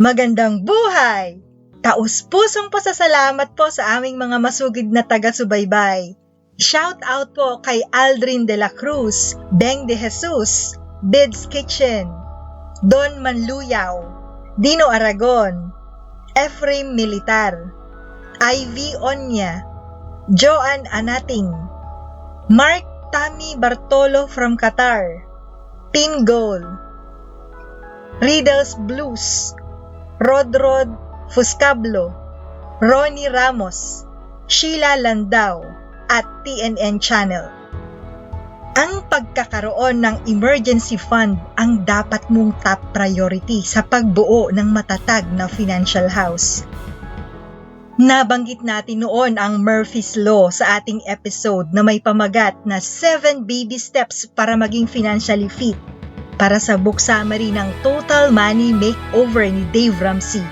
Magandang buhay! Taus-pusong pasasalamat po sa aming mga masugid na taga-subaybay. Shout out po kay Aldrin de la Cruz, Beng de Jesus, Bids Kitchen, Don Manluyaw, Dino Aragon, Ephraim Militar, Ivy Onya, Joan Anating, Mark Tami Bartolo from Qatar, Pin Gold, Riddles Blues, Rodrod Fuscablo, Ronnie Ramos, Sheila Landau, at TNN Channel. Ang pagkakaroon ng emergency fund ang dapat mong top priority sa pagbuo ng matatag na financial house. Nabanggit natin noon ang Murphy's Law sa ating episode na may pamagat na 7 baby steps para maging financially fit para sa book summary ng Total Money Makeover ni Dave Ramsey.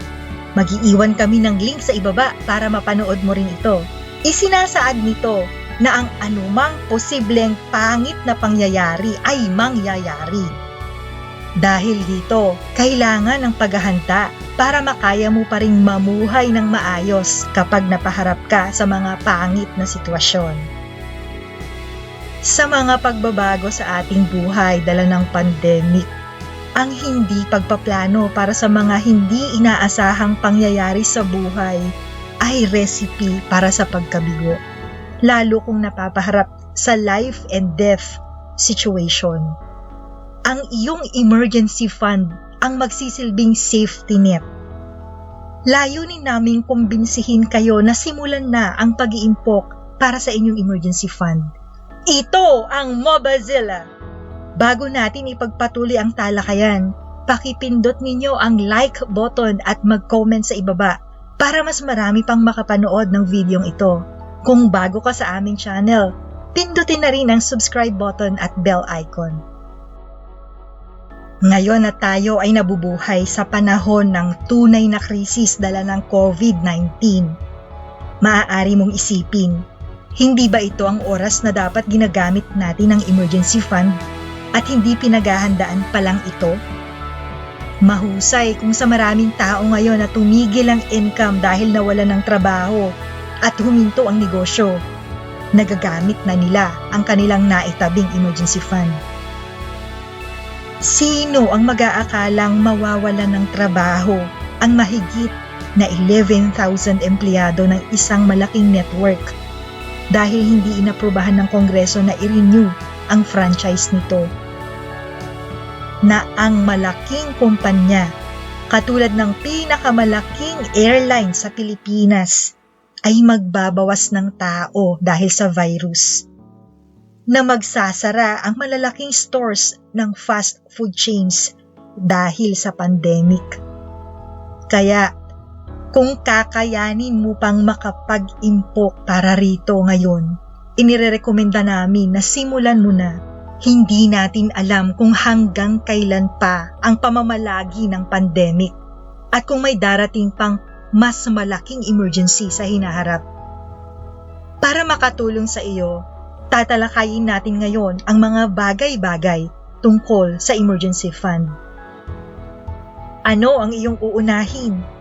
Magiiwan kami ng link sa ibaba para mapanood mo rin ito. Isinasaad nito na ang anumang posibleng pangit na pangyayari ay mangyayari. Dahil dito, kailangan ng paghahanda para makaya mo pa rin mamuhay ng maayos kapag napaharap ka sa mga pangit na sitwasyon. Sa mga pagbabago sa ating buhay dala ng pandemic, ang hindi pagpaplano para sa mga hindi inaasahang pangyayari sa buhay ay recipe para sa pagkabigo, lalo kung napapaharap sa life and death situation. Ang iyong emergency fund ang magsisilbing safety net. Layunin naming kumbinsihin kayo na simulan na ang pag-iimpok para sa inyong emergency fund. Ito ang Mobazilla! Bago natin ipagpatuloy ang talakayan, pakipindot ninyo ang like button at mag-comment sa ibaba para mas marami pang makapanood ng videong ito. Kung bago ka sa aming channel, pindutin na rin ang subscribe button at bell icon. Ngayon na tayo ay nabubuhay sa panahon ng tunay na krisis dala ng COVID-19. Maaari mong isipin, hindi ba ito ang oras na dapat ginagamit natin ang emergency fund at hindi pinaghahandaan pa lang ito? Mahusay kung sa maraming tao ngayon na tumigil ang income dahil nawala ng trabaho at huminto ang negosyo. Nagagamit na nila ang kanilang naitabing emergency fund. Sino ang mag-aakalang mawawala ng trabaho ang mahigit na 11,000 empleyado ng isang malaking network dahil hindi inaprubahan ng Kongreso na i-renew ang franchise nito? Na ang malaking kumpanya katulad ng pinakamalaking airline sa Pilipinas ay magbabawas ng tao dahil sa virus na magsasara ang malalaking stores ng fast food chains dahil sa pandemic. Kaya, kung kakayanin mo pang makapag-impok para rito ngayon, inirerekomenda namin na simulan mo na. Hindi natin alam kung hanggang kailan pa ang pamamalagi ng pandemic at kung may darating pang mas malaking emergency sa hinaharap. Para makatulong sa iyo, tatalakayin natin ngayon ang mga bagay-bagay tungkol sa emergency fund. Ano ang iyong uunahin?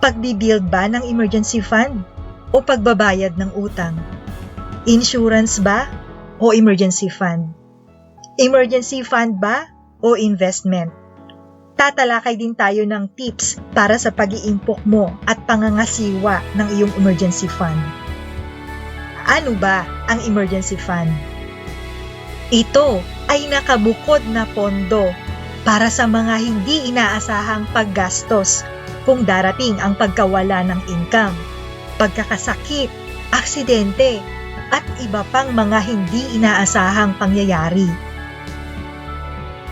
Pagbibuild ba ng emergency fund o pagbabayad ng utang? Insurance ba o emergency fund? Emergency fund ba o investment? Tatalakay din tayo ng tips para sa pag-iimpok mo at pangangasiwa ng iyong emergency fund. Ano ba ang emergency fund? Ito ay nakabukod na pondo para sa mga hindi inaasahang paggastos kung darating ang pagkawala ng income, pagkakasakit, aksidente, at iba pang mga hindi inaasahang pangyayari.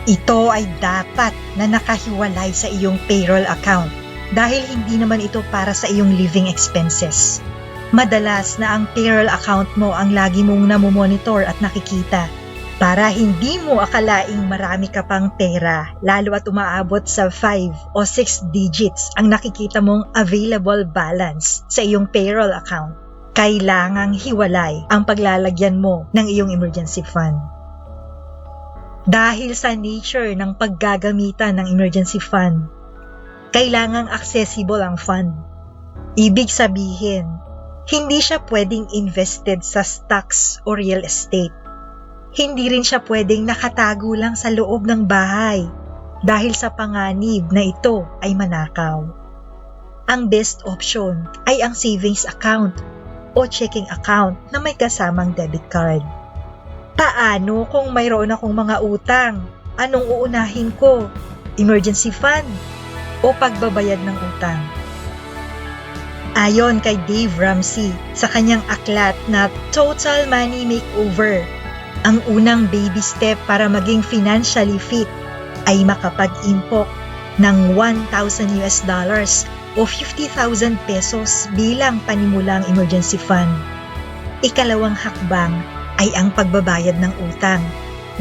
Ito ay dapat na nakahiwalay sa iyong payroll account dahil hindi naman ito para sa iyong living expenses. Madalas na ang payroll account mo ang lagi mong namomonitor at nakikita para hindi mo akalaing marami ka pang pera lalo at umaabot sa 5 o 6 digits ang nakikita mong available balance sa iyong payroll account. Kailangang hiwalay ang paglalagyan mo ng iyong emergency fund. Dahil sa nature ng paggagamitan ng emergency fund, Kailangang accessible ang fund. Ibig sabihin, hindi siya pwedeng invested sa stocks o real estate. Hindi rin siya pwedeng nakatago lang sa loob ng bahay dahil sa panganib na ito ay manakaw. Ang best option ay ang savings account o checking account na may kasamang debit card. Paano kung mayroon akong mga utang? Anong uunahin ko? Emergency fund o pagbabayad ng utang? Ayon kay Dave Ramsey sa kanyang aklat na Total Money Makeover, ang unang baby step para maging financially fit ay makapag-impok ng 1,000 US dollars o 50,000 pesos bilang panimulang emergency fund. Ikalawang hakbang ay ang pagbabayad ng utang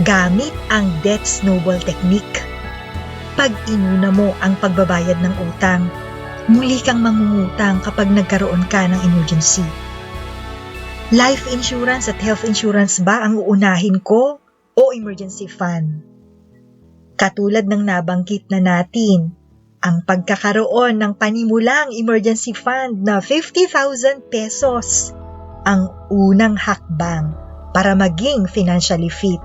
gamit ang debt snowball technique. Pag inuna mo ang pagbabayad ng utang, muli kang mangungutang kapag nagkaroon ka ng emergency. Life insurance at health insurance ba ang uunahin ko o emergency fund? Katulad ng nabanggit na natin, ang pagkakaroon ng panimulang emergency fund na 50,000 pesos ang unang hakbang para maging financially fit.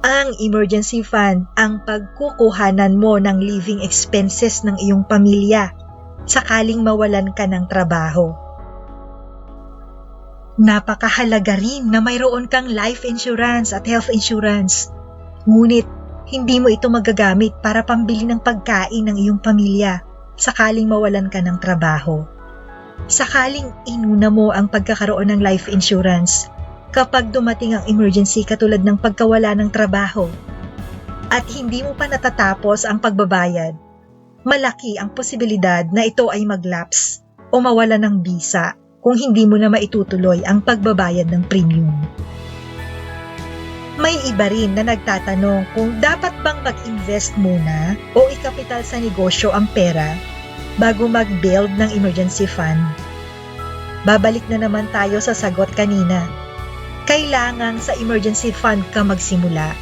Ang emergency fund ang pagkukuhanan mo ng living expenses ng iyong pamilya sakaling mawalan ka ng trabaho. Napakahalaga rin na mayroon kang life insurance at health insurance. Ngunit hindi mo ito magagamit para pambili ng pagkain ng iyong pamilya sakaling mawalan ka ng trabaho. Sakaling inuna mo ang pagkakaroon ng life insurance kapag dumating ang emergency katulad ng pagkawala ng trabaho at hindi mo pa natatapos ang pagbabayad, malaki ang posibilidad na ito ay maglapse o mawala ng bisa kung hindi mo na maitutuloy ang pagbabayad ng premium. May iba rin na nagtatanong kung dapat bang mag-invest muna o ikapital sa negosyo ang pera bago mag-build ng emergency fund. Babalik na naman tayo sa sagot kanina. Kailangan sa emergency fund ka magsimula.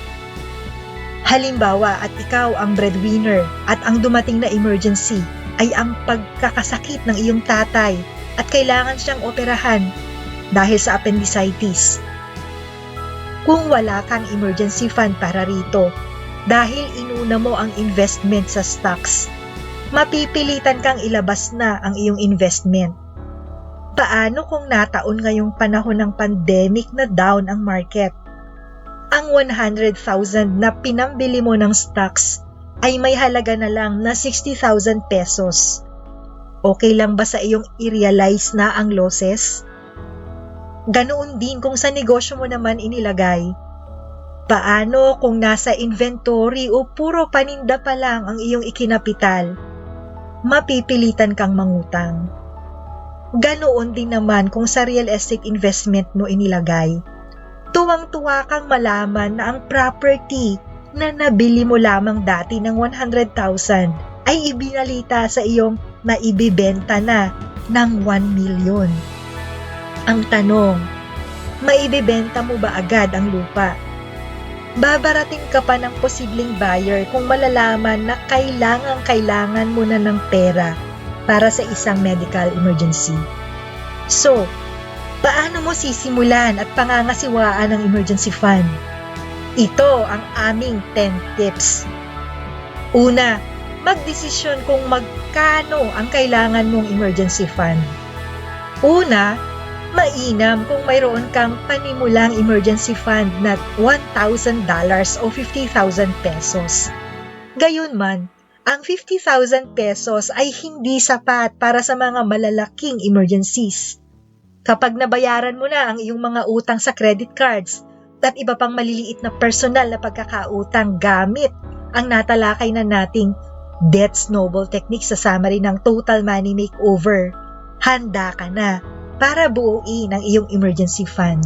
Halimbawa at ikaw ang breadwinner at ang dumating na emergency ay ang pagkakasakit ng iyong tatay at kailangan siyang operahan dahil sa appendicitis. Kung wala kang emergency fund para rito, dahil inuna mo ang investment sa stocks, mapipilitan kang ilabas na ang iyong investment. Paano kung nataon ngayong panahon ng pandemic na down ang market? Ang 100,000 na pinambili mo ng stocks ay may halaga na lang na 60,000 pesos Okay lang ba sa iyong i-realize na ang losses? Ganoon din kung sa negosyo mo naman inilagay. Paano kung nasa inventory o puro paninda pa lang ang iyong ikinapital? Mapipilitan kang mangutang. Ganoon din naman kung sa real estate investment mo inilagay. Tuwang-tuwa kang malaman na ang property na nabili mo lamang dati ng 100,000 ay ibinalita sa iyong na ibibenta na ng 1 million. Ang tanong, maibibenta mo ba agad ang lupa? Babarating ka pa ng posibleng buyer kung malalaman na kailangan kailangan mo na ng pera para sa isang medical emergency. So, paano mo sisimulan at pangangasiwaan ang emergency fund? Ito ang aming 10 tips. Una, magdesisyon kung magkano ang kailangan mong emergency fund. Una, mainam kung mayroon kang panimulang emergency fund na $1,000 o 50,000 pesos. Gayunman, ang 50,000 pesos ay hindi sapat para sa mga malalaking emergencies. Kapag nabayaran mo na ang iyong mga utang sa credit cards at iba pang maliliit na personal na pagkakautang gamit ang natalakay na nating Debt Snowball Technique sa summary ng Total Money Makeover. Handa ka na para buuin ang iyong emergency fund.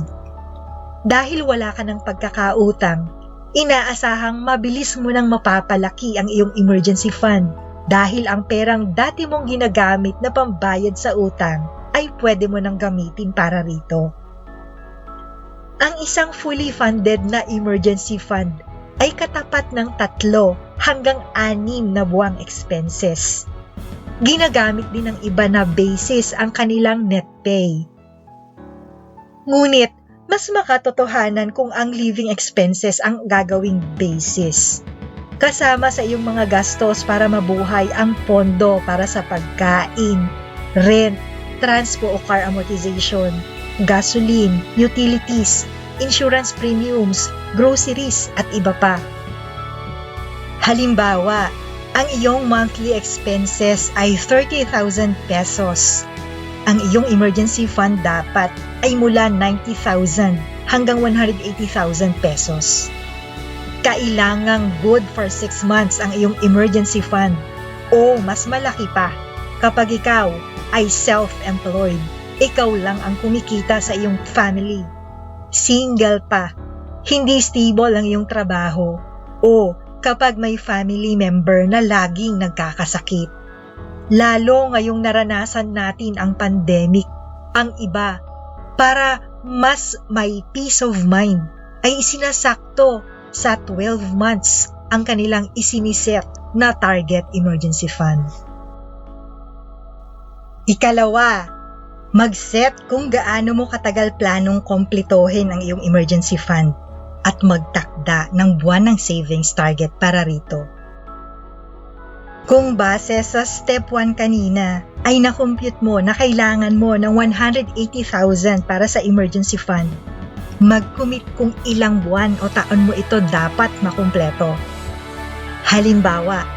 Dahil wala ka ng pagkakautang, inaasahang mabilis mo nang mapapalaki ang iyong emergency fund dahil ang perang dati mong ginagamit na pambayad sa utang ay pwede mo nang gamitin para rito. Ang isang fully funded na emergency fund ay katapat ng tatlo hanggang anim na buwang expenses. Ginagamit din ng iba na basis ang kanilang net pay. Ngunit, mas makatotohanan kung ang living expenses ang gagawing basis. Kasama sa iyong mga gastos para mabuhay ang pondo para sa pagkain, rent, transpo o car amortization, gasoline, utilities, insurance premiums, groceries at iba pa. Halimbawa, ang iyong monthly expenses ay 30,000 pesos. Ang iyong emergency fund dapat ay mula 90,000 hanggang 180,000 pesos. Kailangang good for 6 months ang iyong emergency fund o mas malaki pa kapag ikaw ay self-employed. Ikaw lang ang kumikita sa iyong family. Single pa. Hindi stable ang iyong trabaho. O kapag may family member na laging nagkakasakit. Lalo ngayong naranasan natin ang pandemic, ang iba, para mas may peace of mind, ay isinasakto sa 12 months ang kanilang isiniset na target emergency fund. Ikalawa, mag-set kung gaano mo katagal planong kompletohin ang iyong emergency fund at magtakda ng buwan ng savings target para rito. Kung base sa step 1 kanina, ay nakompute mo na kailangan mo ng 180,000 para sa emergency fund. Mag-commit kung ilang buwan o taon mo ito dapat makumpleto. Halimbawa,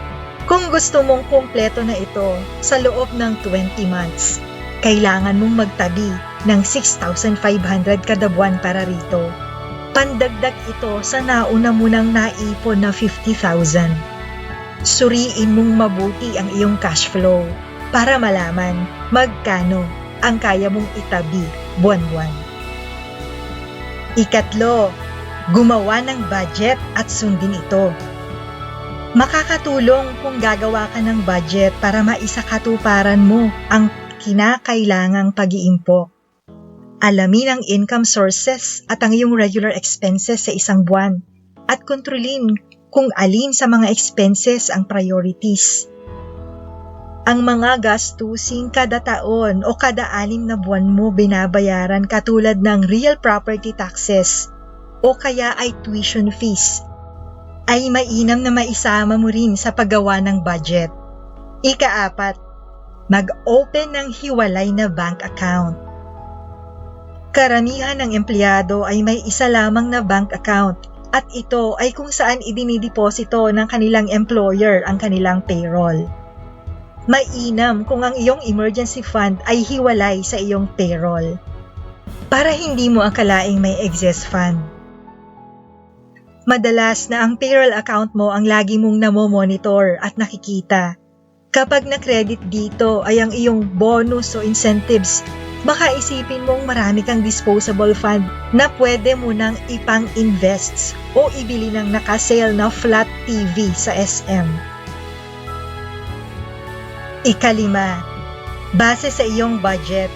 kung gusto mong kumpleto na ito sa loob ng 20 months, kailangan mong magtabi ng 6,500 kada buwan para rito. Pandagdag ito sa nauna mo nang naipon na 50,000. Suriin mong mabuti ang iyong cash flow para malaman magkano ang kaya mong itabi buwan-buwan. Ikatlo, gumawa ng budget at sundin ito. Makakatulong kung gagawa ka ng budget para maisakatuparan mo ang kinakailangang pag-iimpok. Alamin ang income sources at ang iyong regular expenses sa isang buwan at kontrolin kung alin sa mga expenses ang priorities. Ang mga gastusin kada taon o kada anim na buwan mo binabayaran katulad ng real property taxes o kaya ay tuition fees ay mainam na maisama mo rin sa paggawa ng budget. Ikaapat, mag-open ng hiwalay na bank account. Karamihan ng empleyado ay may isa lamang na bank account at ito ay kung saan idinideposito ng kanilang employer ang kanilang payroll. Mainam kung ang iyong emergency fund ay hiwalay sa iyong payroll para hindi mo akalaing may excess fund. Madalas na ang payroll account mo ang lagi mong namo-monitor at nakikita. Kapag na-credit dito ay ang iyong bonus o incentives, baka isipin mong marami kang disposable fund na pwede mo nang ipang-invests o ibili ng nakasale na flat TV sa SM. Ikalima, base sa iyong budget,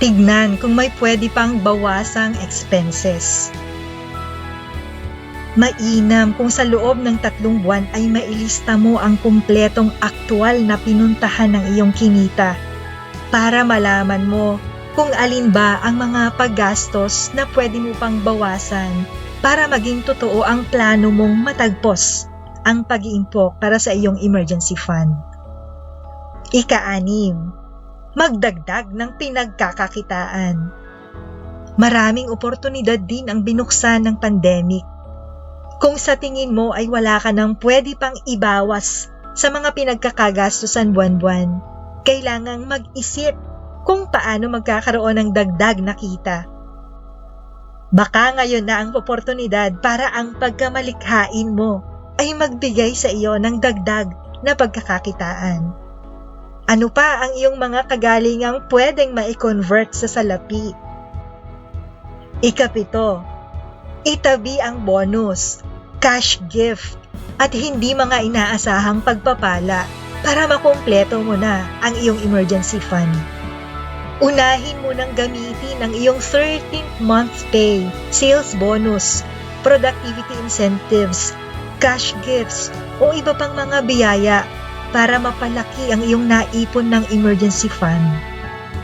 tignan kung may pwede pang bawasang expenses. Mainam kung sa loob ng tatlong buwan ay mailista mo ang kumpletong aktwal na pinuntahan ng iyong kinita para malaman mo kung alin ba ang mga paggastos na pwede mo pang bawasan para maging totoo ang plano mong matagpos ang pag-iimpok para sa iyong emergency fund. Ika-anim, magdagdag ng pinagkakakitaan. Maraming oportunidad din ang binuksan ng pandemic kung sa tingin mo ay wala ka nang pwede pang ibawas sa mga pinagkakagastusan buwan-buwan, kailangang mag-isip kung paano magkakaroon ng dagdag na kita. Baka ngayon na ang oportunidad para ang pagkamalikhain mo ay magbigay sa iyo ng dagdag na pagkakakitaan. Ano pa ang iyong mga kagalingang pwedeng ma-convert sa salapi? Ikapito, itabi ang bonus, cash gift, at hindi mga inaasahang pagpapala para makumpleto mo na ang iyong emergency fund. Unahin mo nang gamitin ang iyong 13th month pay, sales bonus, productivity incentives, cash gifts, o iba pang mga biyaya para mapalaki ang iyong naipon ng emergency fund.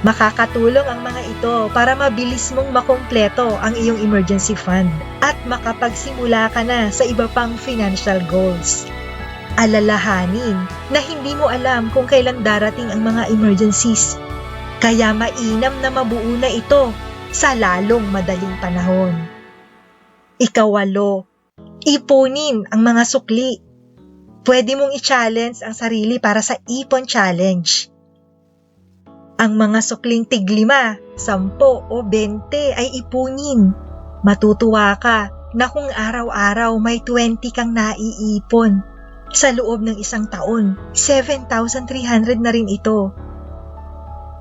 Makakatulong ang mga ito para mabilis mong makompleto ang iyong emergency fund at makapagsimula ka na sa iba pang financial goals. Alalahanin na hindi mo alam kung kailan darating ang mga emergencies. Kaya mainam na mabuo na ito sa lalong madaling panahon. Ikawalo, ipunin ang mga sukli. Pwede mong i-challenge ang sarili para sa ipon challenge. Ang mga sukling tiglima, sampo o bente ay ipunin. Matutuwa ka na kung araw-araw may 20 kang naiipon. Sa loob ng isang taon, 7,300 na rin ito.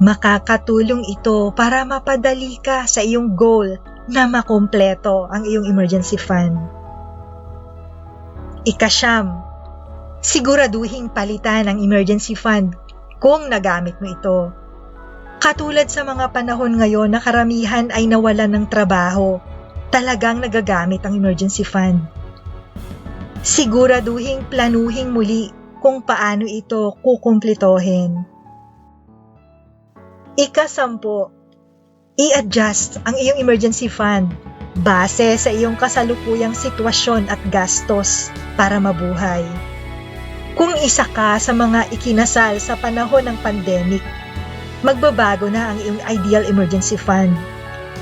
Makakatulong ito para mapadali ka sa iyong goal na makompleto ang iyong emergency fund. Ikasyam, siguraduhin palitan ang emergency fund kung nagamit mo ito. Katulad sa mga panahon ngayon na karamihan ay nawalan ng trabaho, talagang nagagamit ang emergency fund. Siguraduhin planuhin muli kung paano ito kukumplitohin. Ikasampo, i-adjust ang iyong emergency fund base sa iyong kasalukuyang sitwasyon at gastos para mabuhay. Kung isa ka sa mga ikinasal sa panahon ng pandemic, magbabago na ang iyong ideal emergency fund.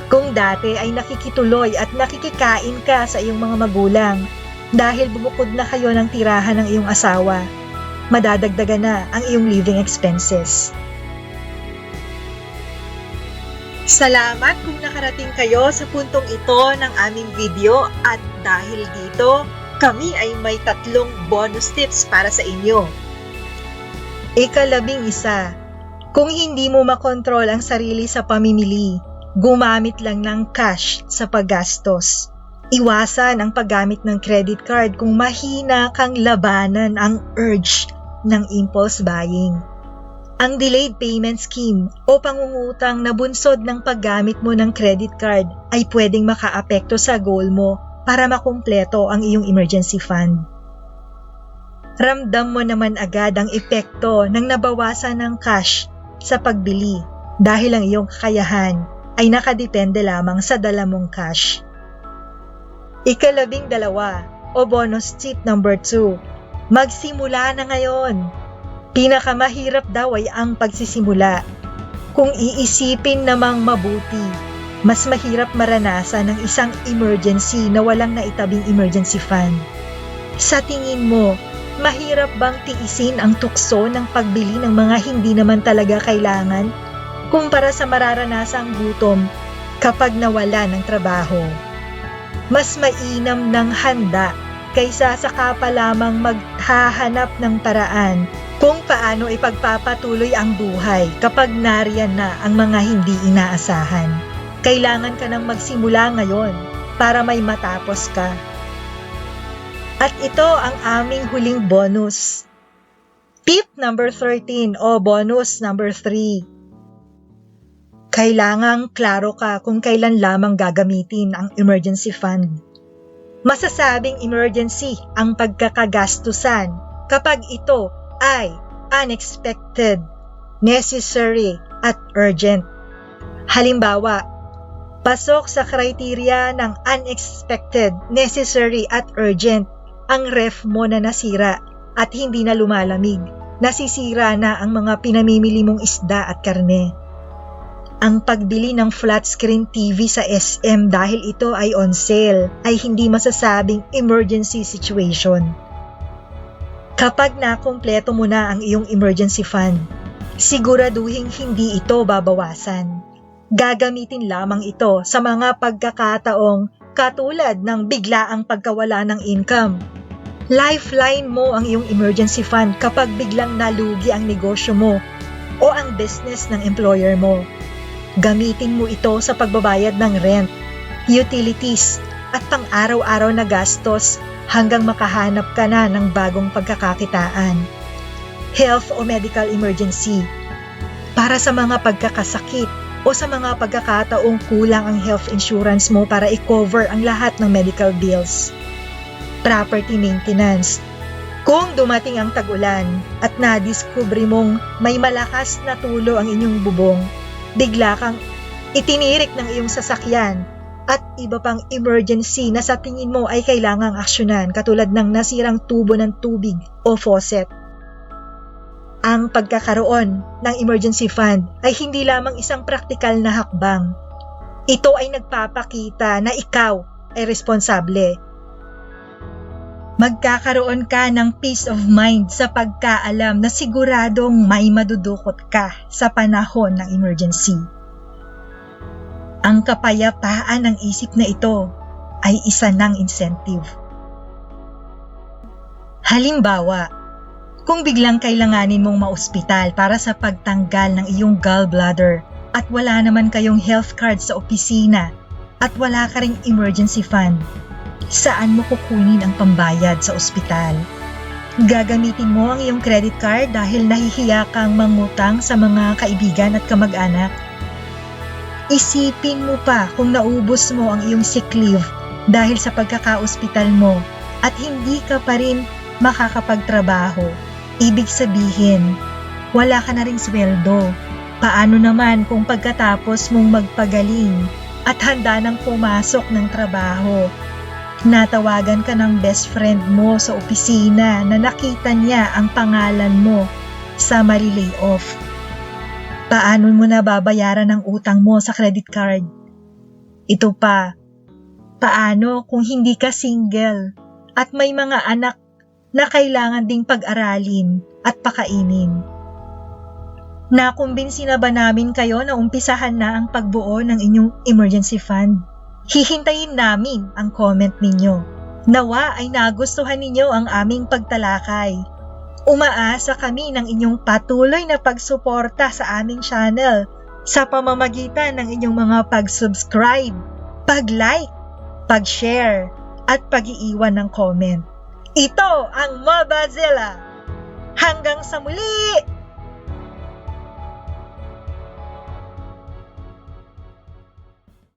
Kung dati ay nakikituloy at nakikikain ka sa iyong mga magulang dahil bumukod na kayo ng tirahan ng iyong asawa, madadagdagan na ang iyong living expenses. Salamat kung nakarating kayo sa puntong ito ng aming video at dahil dito, kami ay may tatlong bonus tips para sa inyo. Ikalabing isa, kung hindi mo makontrol ang sarili sa pamimili, gumamit lang ng cash sa paggastos. Iwasan ang paggamit ng credit card kung mahina kang labanan ang urge ng impulse buying. Ang delayed payment scheme o pangungutang na bunsod ng paggamit mo ng credit card ay pwedeng makaapekto sa goal mo para makumpleto ang iyong emergency fund. Ramdam mo naman agad ang epekto ng nabawasan ng cash sa pagbili dahil ang iyong kakayahan ay nakadepende lamang sa dala mong cash. Ikalabing dalawa o bonus tip number 2, magsimula na ngayon Pinakamahirap daw ay ang pagsisimula. Kung iisipin namang mabuti, mas mahirap maranasan ng isang emergency na walang naitabing emergency fund. Sa tingin mo, mahirap bang tiisin ang tukso ng pagbili ng mga hindi naman talaga kailangan kumpara sa mararanasang gutom kapag nawala ng trabaho? Mas mainam ng handa kaysa sa pa lamang maghahanap ng paraan kung paano ipagpapatuloy ang buhay kapag nariyan na ang mga hindi inaasahan. Kailangan ka nang magsimula ngayon para may matapos ka. At ito ang aming huling bonus. Tip number 13 o bonus number 3. Kailangang klaro ka kung kailan lamang gagamitin ang emergency fund. Masasabing emergency ang pagkakagastusan kapag ito ay unexpected, necessary, at urgent. Halimbawa, pasok sa kriteriya ng unexpected, necessary, at urgent ang ref mo na nasira at hindi na lumalamig. Nasisira na ang mga pinamimili mong isda at karne. Ang pagbili ng flat screen TV sa SM dahil ito ay on sale ay hindi masasabing emergency situation Kapag nakumpleto mo na ang iyong emergency fund, siguraduhin hindi ito babawasan. Gagamitin lamang ito sa mga pagkakataong katulad ng biglaang pagkawala ng income. Lifeline mo ang iyong emergency fund kapag biglang nalugi ang negosyo mo o ang business ng employer mo. Gamitin mo ito sa pagbabayad ng rent, utilities, at pang-araw-araw na gastos hanggang makahanap ka na ng bagong pagkakakitaan. Health o medical emergency. Para sa mga pagkakasakit o sa mga pagkakataong kulang ang health insurance mo para i-cover ang lahat ng medical bills. Property maintenance. Kung dumating ang tag-ulan at nadiskubre mong may malakas na tulo ang inyong bubong, bigla kang itinirik ng iyong sasakyan at iba pang emergency na sa tingin mo ay kailangang aksyonan katulad ng nasirang tubo ng tubig o faucet. Ang pagkakaroon ng emergency fund ay hindi lamang isang praktikal na hakbang. Ito ay nagpapakita na ikaw ay responsable. Magkakaroon ka ng peace of mind sa pagkaalam na siguradong may madudukot ka sa panahon ng emergency. Ang kapayapaan ng isip na ito ay isa ng incentive. Halimbawa, kung biglang kailanganin mong maospital para sa pagtanggal ng iyong gallbladder at wala naman kayong health card sa opisina at wala ka ring emergency fund, saan mo kukunin ang pambayad sa ospital? Gagamitin mo ang iyong credit card dahil nahihiya kang mangutang sa mga kaibigan at kamag-anak? Isipin mo pa kung naubos mo ang iyong sick leave dahil sa pagkaka-ospital mo at hindi ka pa rin makakapagtrabaho. Ibig sabihin, wala ka na ring sweldo. Paano naman kung pagkatapos mong magpagaling at handa nang pumasok ng trabaho, natawagan ka ng best friend mo sa opisina na nakita niya ang pangalan mo sa mali layoff. Paano mo na babayaran ang utang mo sa credit card? Ito pa, paano kung hindi ka single at may mga anak na kailangan ding pag-aralin at pakainin? Nakumbinsi na ba namin kayo na umpisahan na ang pagbuo ng inyong emergency fund? Hihintayin namin ang comment ninyo. Nawa ay nagustuhan ninyo ang aming pagtalakay. Umaasa kami ng inyong patuloy na pagsuporta sa aming channel sa pamamagitan ng inyong mga pag-subscribe, pag-like, pag-share, at pag-iiwan ng comment. Ito ang Mobazilla! Hanggang sa muli!